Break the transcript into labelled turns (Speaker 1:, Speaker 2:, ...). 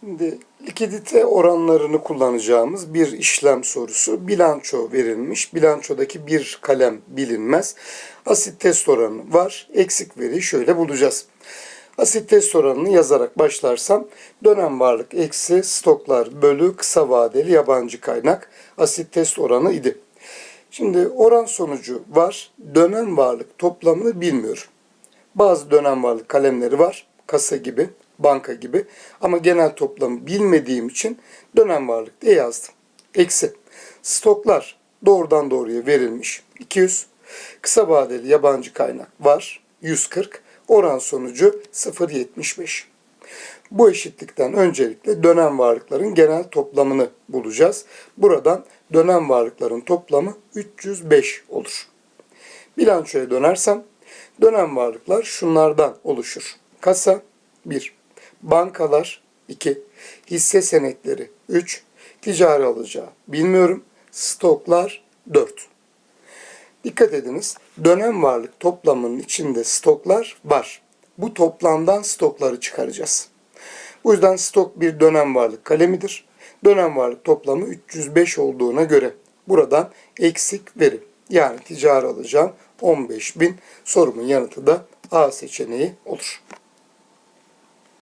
Speaker 1: Şimdi likidite oranlarını kullanacağımız bir işlem sorusu. Bilanço verilmiş. Bilançodaki bir kalem bilinmez. Asit test oranı var. Eksik veriyi şöyle bulacağız. Asit test oranını yazarak başlarsam dönem varlık eksi stoklar bölü kısa vadeli yabancı kaynak asit test oranı idi. Şimdi oran sonucu var. Dönem varlık toplamını bilmiyorum. Bazı dönem varlık kalemleri var. Kasa gibi, banka gibi. Ama genel toplamı bilmediğim için dönem varlık diye yazdım. Eksi. Stoklar doğrudan doğruya verilmiş. 200. Kısa vadeli yabancı kaynak var. 140. Oran sonucu 0.75. Bu eşitlikten öncelikle dönem varlıkların genel toplamını bulacağız. Buradan dönem varlıkların toplamı 305 olur. Bilançoya dönersem dönem varlıklar şunlardan oluşur. Kasa 1, bankalar 2, hisse senetleri 3, ticari alacağı bilmiyorum, stoklar 4. Dikkat ediniz, dönem varlık toplamının içinde stoklar var. Bu toplamdan stokları çıkaracağız. Bu yüzden stok bir dönem varlık kalemidir. Dönem varlık toplamı 305 olduğuna göre buradan eksik veri yani ticari alacağım 15.000 sorumun yanıtı da A seçeneği olur.